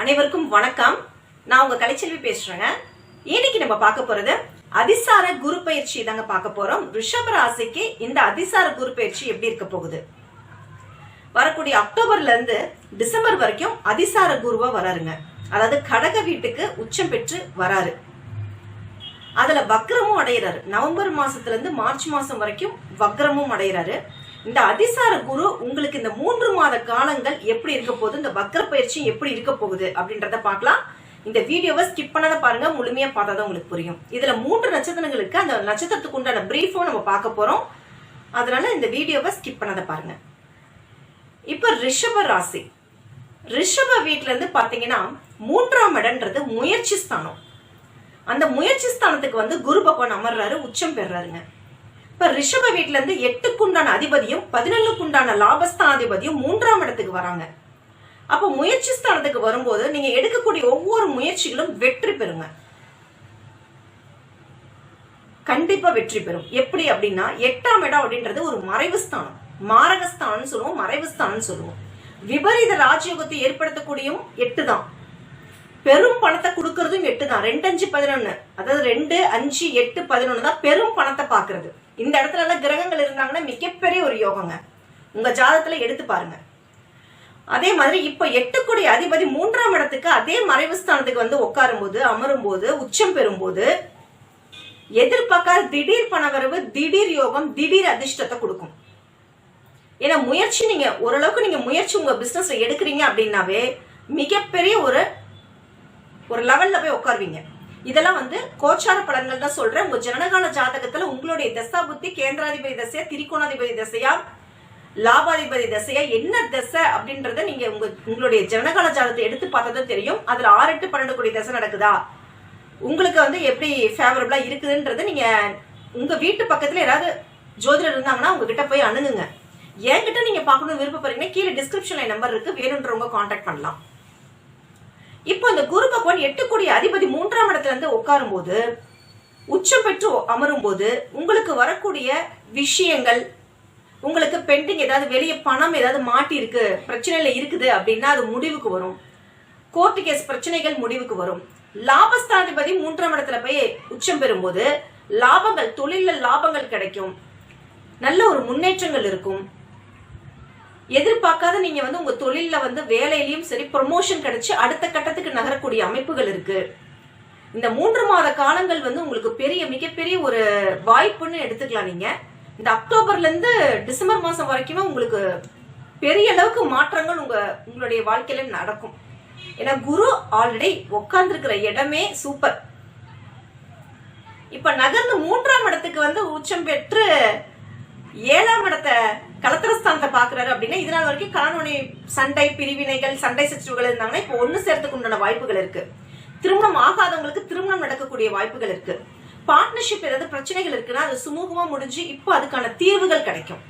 அனைவருக்கும் வணக்கம். நான் உங்க கலைச்செல்வி பேசுறேங்க. இன்னைக்கு நம்ம பார்க்க போறது அதிசார குரு பயிற்சி தாங்க பார்க்க போறோம். ரிஷப ராசிக்கு இந்த அதிசார குரு பயிற்சி எப்படி இருக்க போகுது? வரக்கூடிய அக்டோபர்ல இருந்து டிசம்பர் வரைக்கும் அதிசார குருவா வராருங்க. அதாவது கடக வீட்டுக்கு உச்சம் பெற்று வராரு. அதுல வக்ரமும் அடையிறாரு. நவம்பர் மாசத்துல இருந்து மார்ச் மாசம் வரைக்கும் வக்ரமும் அடையிறாரு. இந்த அதிசார குரு உங்களுக்கு இந்த மூன்று மாத காலங்கள் எப்படி இருக்க போகுது இந்த வக்கர பயிற்சி எப்படி இருக்க போகுது அப்படின்றத பார்க்கலாம். இந்த வீடியோவை ஸ்கிப் பண்ணாத பாருங்க முழுமையா பார்த்தாதான் உங்களுக்கு புரியும். இதுல மூன்று நட்சத்திரங்களுக்கு அந்த நட்சத்திரத்துக்கு உண்டான பிரீஃபும் நம்ம பார்க்க போறோம். அதனால இந்த வீடியோவை ஸ்கிப் பண்ணாத பாருங்க. இப்ப ரிஷப ராசி. ரிஷப வீட்டுல இருந்து பாத்தீங்கன்னா மூன்றாம் இடம்ன்றது முயற்சி ஸ்தானம். அந்த முயற்சி ஸ்தானத்துக்கு வந்து குரு பகவான் அமர்றாரு உச்சம் பெறாருங்க. இப்ப ரிஷப வீட்டுல இருந்து எட்டுக்குண்டான அதிபதியும் பதினொன்னுக்குண்டான லாபஸ்தானாதிபதியும் மூன்றாம் இடத்துக்கு வராங்க. அப்ப முயற்சி ஸ்தானத்துக்கு வரும்போது நீங்க எடுக்கக்கூடிய ஒவ்வொரு முயற்சிகளும் வெற்றி பெறுங்க. கண்டிப்பா வெற்றி பெறும். எப்படி அப்படின்னா எட்டாம் இடம் அப்படின்றது ஒரு மறைவு ஸ்தானம். மாரகஸ்தானம் சொல்லுவோம் மறைவு ஸ்தானம் சொல்லுவோம். விபரீத ராஜயோகத்தை ஏற்படுத்தக்கூடியும் எட்டு தான். பெரும் பணத்தை கொடுக்கறதும் எட்டு தான். ரெண்டு அஞ்சு பதினொன்னு. அதாவது ரெண்டு அஞ்சு எட்டு பதினொன்னு தான் பெரும் பணத்தை பாக்குறது இந்த இடத்துல எல்லாம் கிரகங்கள் இருந்தாங்கன்னா மிகப்பெரிய ஒரு யோகங்க. உங்க ஜாதத்துல எடுத்து பாருங்க. அதே மாதிரி இப்ப எட்டுக்குடைய அதிபதி மூன்றாம் இடத்துக்கு அதே மறைவு ஸ்தானத்துக்கு வந்து உட்காரும் போது அமரும் போது உச்சம் பெறும்போது எதிர்பார்க்காத திடீர் பணவரவு திடீர் யோகம் திடீர் அதிர்ஷ்டத்தை கொடுக்கும். ஏன்னா முயற்சி நீங்க ஓரளவுக்கு நீங்க முயற்சி உங்க பிசினஸ்ல எடுக்கிறீங்க அப்படின்னாவே மிகப்பெரிய ஒரு ஒரு லெவல்ல போய் உட்காருவீங்க. இதெல்லாம் வந்து கோச்சார பலன்கள் தான் சொல்றேன். உங்க ஜனனகால ஜாதகத்துல உங்களுடைய தசா புத்தி கேந்திராதிபதி தசையா திரிகோணாதிபதி தசையா லாபாதிபதி தசையா என்ன தசை அப்படின்றத நீங்க உங்க உங்களுடைய ஜனகால ஜாதகத்தை எடுத்து பார்த்தா தெரியும். அதுல ஆறு எட்டு பன்னெண்டு கோடி தசை நடக்குதா? உங்களுக்கு வந்து எப்படி ஃபேவரபிளா இருக்குதுன்றது நீங்க உங்க வீட்டு பக்கத்துல யாராவது ஜோதிடர் இருந்தாங்கன்னா உங்ககிட்ட போய் அணுகுங்க. என்கிட்ட நீங்க பார்க்கணும் விருப்பப்படுறீங்கன்னா கீழே டிஸ்கிரிப்ஷன்ல நம்பர் இருக்கு. வேணுன்றவங்க காண்டாக்ட் பண்ணலாம். இப்போ இந்த குரு பகவான் எட்டு கோடி அதிபதி மூன்றாம் இடத்துல இருந்து உட்காரும் போது உச்சம் பெற்று அமரும் போது உங்களுக்கு வரக்கூடிய விஷயங்கள் உங்களுக்கு பெண்டிங் ஏதாவது வெளியே பணம் ஏதாவது மாட்டி இருக்கு பிரச்சனையில இருக்குது அப்படின்னா அது முடிவுக்கு வரும். கோர்ட்டு கேஸ் பிரச்சனைகள் முடிவுக்கு வரும். லாபஸ்தானாதிபதி மூன்றாம் இடத்துல போய் உச்சம் பெறும்போது லாபங்கள் தொழில லாபங்கள் கிடைக்கும். நல்ல ஒரு முன்னேற்றங்கள் இருக்கும். எதிர்பார்க்காத நீங்க வந்து உங்க தொழில்ல வந்து வேலையிலயும் சரி ப்ரொமோஷன் கிடைச்சு அடுத்த கட்டத்துக்கு நகரக்கூடிய அமைப்புகள் இருக்கு. இந்த மூன்று மாத காலங்கள் வந்து உங்களுக்கு பெரிய மிகப்பெரிய ஒரு வாய்ப்புன்னு எடுத்துக்கலாம் நீங்க. இந்த அக்டோபர்ல இருந்து டிசம்பர் மாசம் வரைக்குமே உங்களுக்கு பெரிய அளவுக்கு மாற்றங்கள் உங்க உங்களுடைய வாழ்க்கையில நடக்கும். ஏன்னா குரு ஆல்ரெடி உட்கார்ந்துருக்கிற இடமே சூப்பர். இப்ப நகர்ந்து மூன்றாம் இடத்துக்கு வந்து உச்சம் பெற்று ஏழாம் இடத்தை கலத்திரஸ்தானத்தை பாக்குறாரு அப்படின்னா இதனால் வரைக்கும் கணவனை சண்டை பிரிவினைகள் சண்டை சச்சுறுகள் இருந்தாங்கன்னா இப்போ ஒண்ணு சேர்த்துக்கு உண்டான வாய்ப்புகள் இருக்கு. திருமணம் ஆகாதவங்களுக்கு திருமணம் நடக்கக்கூடிய வாய்ப்புகள் இருக்கு. பார்ட்னர்ஷிப் ஏதாவது பிரச்சனைகள் இருக்குன்னா அது சுமூகமா முடிஞ்சு இப்போ அதுக்கான தீர்வுகள் கிடைக்கும்.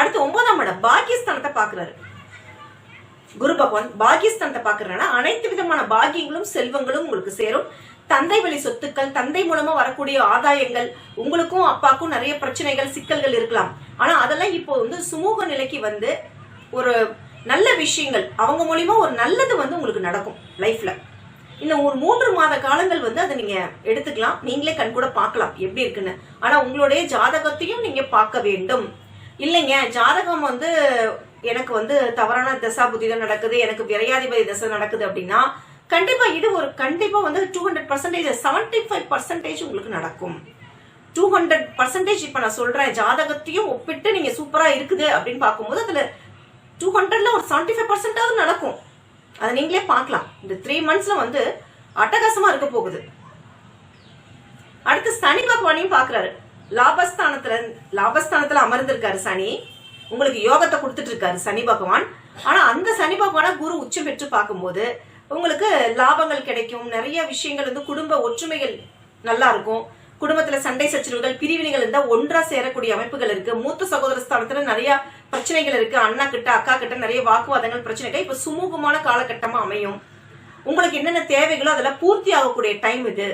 அடுத்து ஒன்பதாம் இடம் பாக்கியஸ்தானத்தை பாக்குறாரு குரு பகவான் பாகிஸ்தானத்தை பாக்குறதுனால அனைத்து விதமான பாகியங்களும் செல்வங்களும் உங்களுக்கு சேரும். தந்தை வழி சொத்துக்கள் தந்தை மூலமா வரக்கூடிய ஆதாயங்கள் உங்களுக்கும் அப்பாக்கும் நிறைய பிரச்சனைகள் சிக்கல்கள் இருக்கலாம். ஆனா அதெல்லாம் இப்போ வந்து சுமூக நிலைக்கு வந்து ஒரு நல்ல விஷயங்கள் அவங்க மூலியமா ஒரு நல்லது வந்து உங்களுக்கு நடக்கும் லைஃப்ல. இந்த ஒரு மூன்று மாத காலங்கள் வந்து அதை நீங்க எடுத்துக்கலாம். நீங்களே கண் கூட பார்க்கலாம் எப்படி இருக்குன்னு. ஆனா உங்களுடைய ஜாதகத்தையும் நீங்க பார்க்க வேண்டும். இல்லைங்க ஜாதகம் வந்து எனக்கு வந்து தவறான தசா புத்தி தான் நடக்குது எனக்கு விரையாதிபதி தசை நடக்குது அப்படின்னா கண்டிப்பா இது ஒரு கண்டிப்பா வந்து two hundred percentage seventy five percentage உங்களுக்கு நடக்கும். டூ ஹண்ட்ரட் பர்சன்டேஜ் இப்ப நான் சொல்றேன் ஜாதகத்தையும் ஒப்பிட்டு நீங்க சூப்பரா இருக்குது அப்படின்னு பார்க்கும்போது அதுல டூ ஹண்ட்ரட்ல ஒரு செவன்டி ஃபைவ் பர்சன்டாவது நடக்கும். அதை நீங்களே பார்க்கலாம். இந்த த்ரீ மந்த்ஸ்ல வந்து அட்டகாசமா இருக்க போகுது. அடுத்து சனி பகவானையும் பாக்குறாரு லாபஸ்தானத்துல லாபஸ்தானத்துல அமர்ந்திருக்காரு சனி. உங்களுக்கு யோகத்தை கொடுத்துட்டு இருக்காரு சனி பகவான். ஆனா அந்த சனி பகவான குரு உச்சம் பெற்று பார்க்கும்போது உங்களுக்கு லாபங்கள் கிடைக்கும். நிறைய விஷயங்கள் வந்து குடும்ப ஒற்றுமைகள் நல்லா இருக்கும். குடும்பத்துல சண்டை சச்சரவுகள் பிரிவினைகள் இருந்தா ஒன்றா சேரக்கூடிய அமைப்புகள் இருக்கு. மூத்த சகோதர ஸ்தானத்துல நிறைய பிரச்சனைகள் இருக்கு. அண்ணா கிட்ட அக்கா கிட்ட நிறைய வாக்குவாதங்கள் பிரச்சனைகள். இப்ப சுமூகமான காலகட்டமா அமையும். உங்களுக்கு என்னென்ன தேவைகளோ அதெல்லாம் பூர்த்தி ஆகக்கூடிய டைம் இது.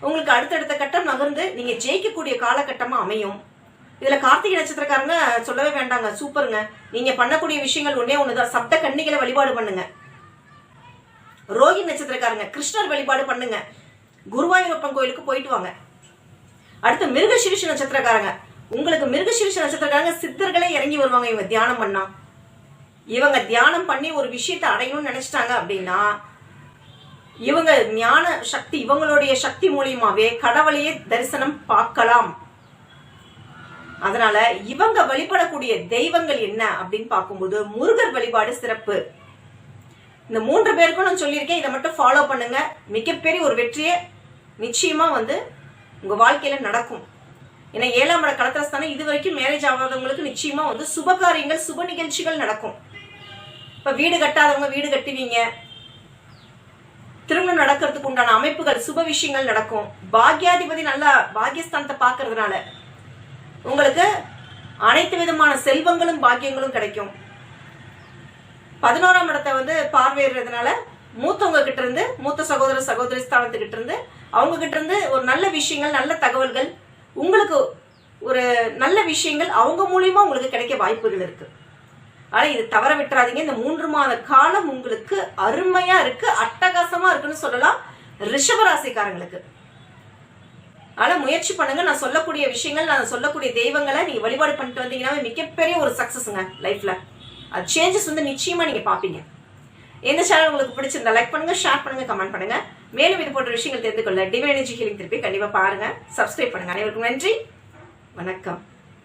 உங்களுக்கு அடுத்தடுத்த கட்டம் நகர்ந்து நீங்க ஜெயிக்கக்கூடிய காலகட்டமா அமையும். இதுல கார்த்திகை நட்சத்திரக்காரங்க சொல்லவே வேண்டாங்க சூப்பருங்க. நீங்க பண்ணக்கூடிய விஷயங்கள் ஒண்ணே ஒண்ணுதான். சப்த கன்னிகளை வழிபாடு பண்ணுங்க. ரோஹி நட்சத்திரக்காரங்க கிருஷ்ணர் வழிபாடு பண்ணுங்க. குருவாயூரப்பன் கோயிலுக்கு போயிட்டு வாங்க. அடுத்து மிருகசீரிஷ நட்சத்திரக்காரங்க. உங்களுக்கு மிருகசீரிஷ நட்சத்திரக்காரங்க சித்தர்களே இறங்கி வருவாங்க இவங்க தியானம் பண்ணா. இவங்க தியானம் பண்ணி ஒரு விஷயத்தை அடையணும்னு நினைச்சிட்டாங்க அப்படின்னா இவங்க ஞான சக்தி இவங்களுடைய சக்தி மூலியமாவே கடவுளையே தரிசனம் பார்க்கலாம். அதனால இவங்க வழிபடக்கூடிய தெய்வங்கள் என்ன அப்படின்னு பார்க்கும்போது முருகர் வழிபாடு சிறப்பு. இந்த மூன்று பேருக்கும் நான் சொல்லியிருக்கேன். இதை மட்டும் ஃபாலோ பண்ணுங்க. மிகப்பெரிய ஒரு வெற்றியை நிச்சயமா வந்து உங்க வாழ்க்கையில நடக்கும். ஏன்னா ஏழாம் இட கலத்திரஸ்தானம் இது வரைக்கும் மேரேஜ் ஆகாதவங்களுக்கு நிச்சயமா வந்து சுப காரியங்கள் சுப நிகழ்ச்சிகள் நடக்கும். இப்ப வீடு கட்டாதவங்க வீடு கட்டுவீங்க. திருமணம் நடக்கிறதுக்கு உண்டான அமைப்புகள் சுப விஷயங்கள் நடக்கும். பாக்யாதிபதி நல்லா பாக்யஸ்தானத்தை பார்க்கறதுனால உங்களுக்கு அனைத்து விதமான செல்வங்களும் பாக்கியங்களும் கிடைக்கும். பதினோராம் இடத்தை வந்து பார்வையிடுறதுனால மூத்தவங்க கிட்ட இருந்து மூத்த சகோதர சகோதரி ஸ்தானத்துக்கிட்ட இருந்து அவங்க கிட்ட இருந்து ஒரு நல்ல விஷயங்கள் நல்ல தகவல்கள் உங்களுக்கு ஒரு நல்ல விஷயங்கள் அவங்க மூலியமா உங்களுக்கு கிடைக்க வாய்ப்புகள் இருக்கு. ஆனா இது தவற விட்டுறாதீங்க. இந்த மூன்று மாத காலம் உங்களுக்கு அருமையா இருக்கு அட்டகாசமா இருக்குன்னு சொல்லலாம் ரிஷபராசிக்காரங்களுக்கு. ஆனா முயற்சி பண்ணுங்க. நான் சொல்லக்கூடிய விஷயங்கள் நான் சொல்லக்கூடிய தெய்வங்களை நீங்க வழிபாடு பண்ணிட்டு வந்தீங்கன்னா மிகப்பெரிய ஒரு சக்சஸ்ங்க லைஃப்ல அது சேஞ்சஸ் வந்து நிச்சயமா நீங்க பாப்பீங்க எந்த சேனல் உங்களுக்கு பிடிச்சிருந்தா லைக் பண்ணுங்க ஷேர் பண்ணுங்க கமெண்ட் பண்ணுங்க. மேலும் இது போன்ற விஷயங்கள் தெரிந்து கொள்ள டிவைன் எனர்ஜி ஹீலிங் திருப்பி கண்டிப்பா பாருங்க. சப்ஸ்கிரைப் பண்ணுங்க. அனைவருக்கும் நன்றி. வணக்கம்.